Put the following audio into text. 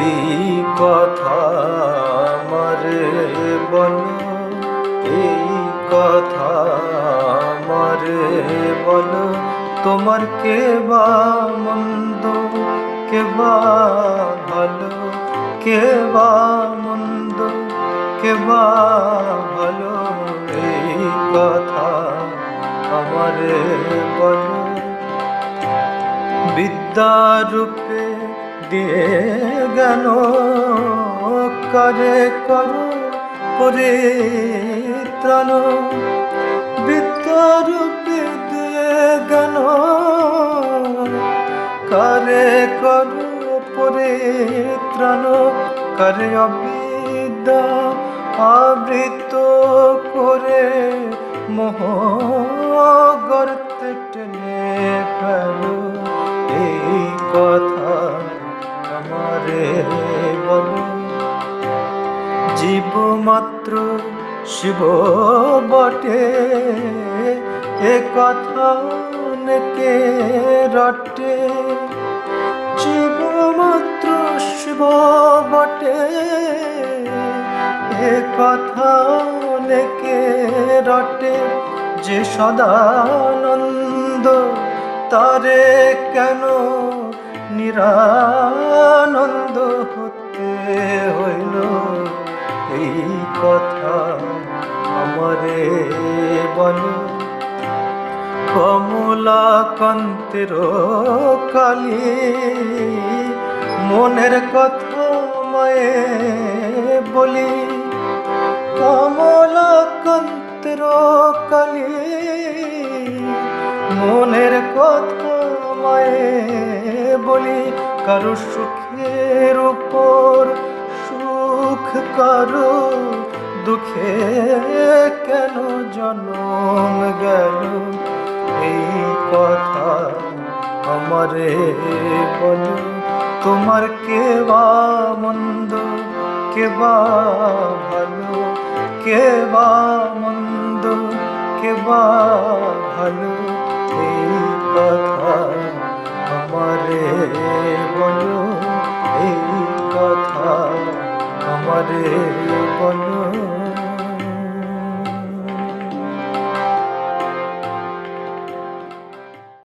এই কথা এই কথা তোমার কে বা মন্দ কে বা ভালো কে বা মন্দ কে বা ভালো। এই কথা আমারে বলো। বিদ্যারূপে দিয়ে জ্ঞান করে করো পরিত্রাণ। বিদ্যারূপে দিয়ে জ্ঞান করে করো পরিত্রাণ। করে অবিদ্যা আবৃত করে মোহ গর্তে টেনে ফেলো। এই কথা আমারে বলো। জীব মাত্র শিব বটে, এ কথা নেকে রটে। জীব মাত্র শিব বটে, এ কথা নেকে রটে। যে সদানন্দ তারে কেন নিরানন্দ হতে হইল? এই কথা আমারে বলো। কমলা কান্তের কালী, মনের কথা মায়ে বলি। কমলা কান্তের কালী মনের কথা মায়ে বলি, কারও সুখের উপর সুখ, কারও দুঃখে কেন জন্ম গেল? এই কথা আমারে বলো, তোমার কে বা মন্দ কে বা ভালো কে বা মন্দ কে বা ভালো। বলো